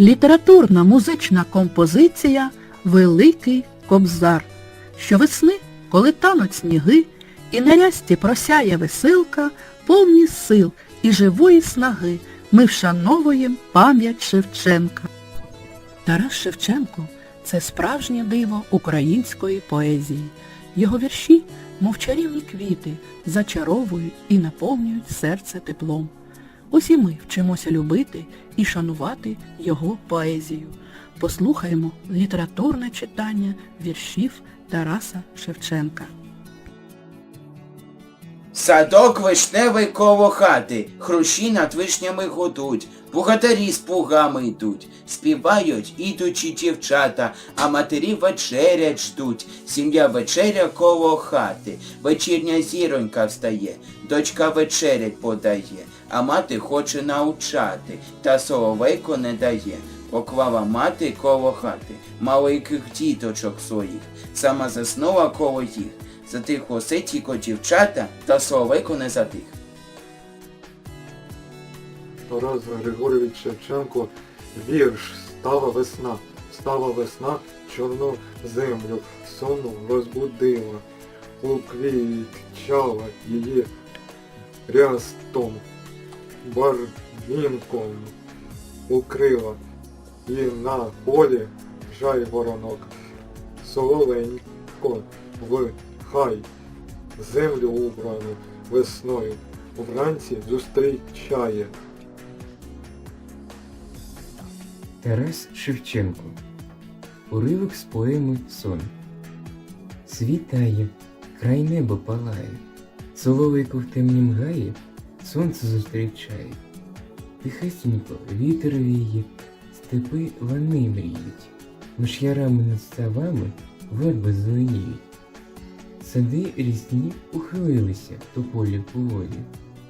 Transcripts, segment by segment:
Літературна музична композиція Великий Кобзар. Щовесни, коли тануть сніги, і на рясті просяє веселка, повні сил і живої снаги, ми вшановуємо пам'ять Шевченка. Тарас Шевченко це справжнє диво української поезії. Його вірші, мов чарівні квіти, зачаровують і наповнюють серце теплом. Усі ми вчимося любити і шанувати його поезію. Послухаємо літературне читання віршів Тараса Шевченка. Садок вишневий коло хати, хрущі над вишнями гудуть, богатарі з пугами йдуть, співають ідучі дівчата, а матері вечерять ждуть. Сім'я вечеря коло хати, вечірня зіронька встає, дочка вечерять подає, а мати хоче научати, та соловейко не дає. Поклала мати коло хати, маленьких діточок своїх, сама заснула коло їх. Затихло ситіко дівчата, та соловейко не затих. Тарас Григорович Шевченко, вірш Стала весна, стала весна, чорну землю сонну розбудила, уквітчала її рястом, барвінком укрила, і на полі жай воронок, соловенько в хай, землю убрану весною, вранці зустрічає. Тарас Шевченко. Уривок з поеми Сон. Світає, край небо палає, соловейко в темнім гаї, сонце зустрічає. Тихесенько вітер віє, степи лани мріють, між ярами над ставами верби зеленіють. Сади різні ухилилися тополі полоні,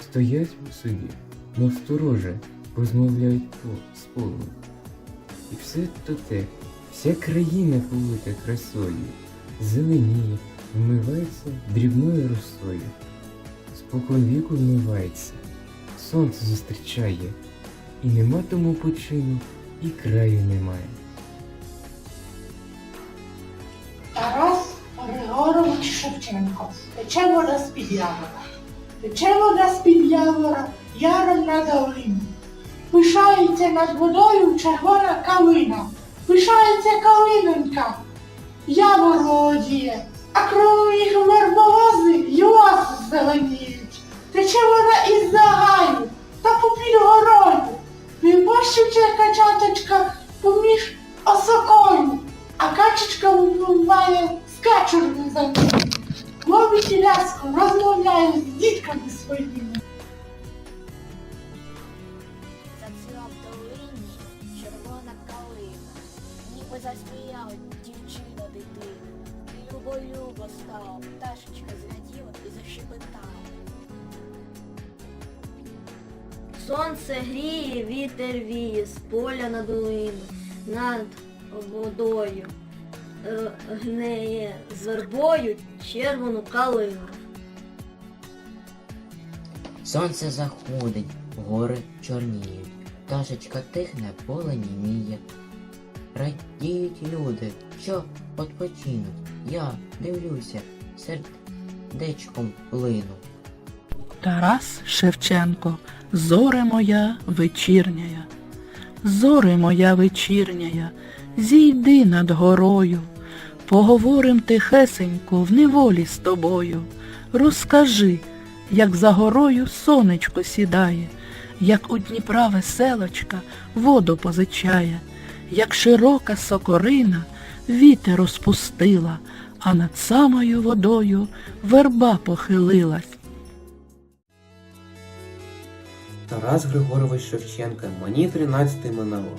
стоять у собі, мов сторожа, розмовляють по з полем. І все то те, вся країна повита красою, зеленіє, вмивається дрібною росою. Спокон віку вмивається, сонце зустрічає, і нема тому почину, і краю немає. Тарас Григорович Шевченко. Тече вода з-під явора. Тече вода з-під явора, яром на долину. Пишається над водою червона калина. Пишається калинонька, явор володіє, а кругом їх качечка випливає з качурни за. Ловить і ляску, розмовляє з дітками своїми. Зацвіла в долині червона калина, ніби засміяла дівчина дитина. Любо-любо стало, пташечка зраділа і защебетала. Сонце гріє, вітер віє з поля на долину, над водою е, гнеє з вербою червону калину. Сонце заходить, гори чорніють, пташечка тихне, поле німіє. Радіють люди, що відпочинуть. Я дивлюся, сердечком лину. Тарас Шевченко, зоре моя вечірняя, зоре моя вечірняя, зійди над горою, поговорим тихесенько в неволі з тобою. Розкажи, як за горою сонечко сідає, як у Дніпра веселочка воду позичає, як широка сокорина вітер розпустила, а над самою водою верба похилилась. Тарас Григорович Шевченко, мені 13 минало.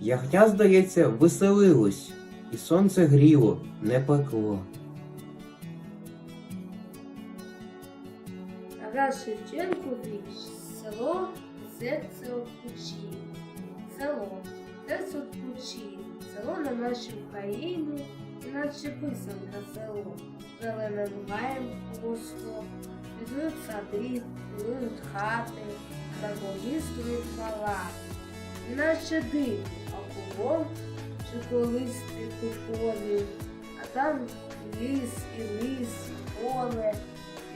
Ягня, здається, веселилось, і сонце гріло, не пекло. Тарас Шевченко вірш. Село серце опучі. Село серце опучі. Село на нашій Україні, іначе писанка село. Зеленим гаєм пусто, Підуть сади, будують хати, Забогістують мала. Іначе диво, а кругом чи колись ти полі, а там ліс, і ліс, і поле,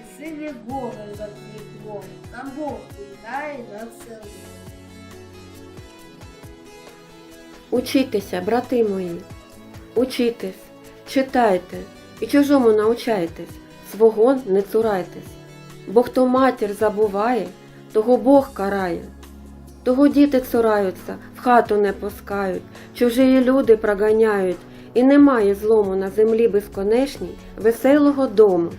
і синє горе за вікном, там Бог вітає над селом. Учітеся, брати мої, учітесь, читайте і чужому научайтесь, свого не цурайтесь. Бо хто матір забуває, того Бог карає. Того діти цураються, в хату не пускають, чужі люди проганяють, і немає злому на землі безконечній, веселого дому.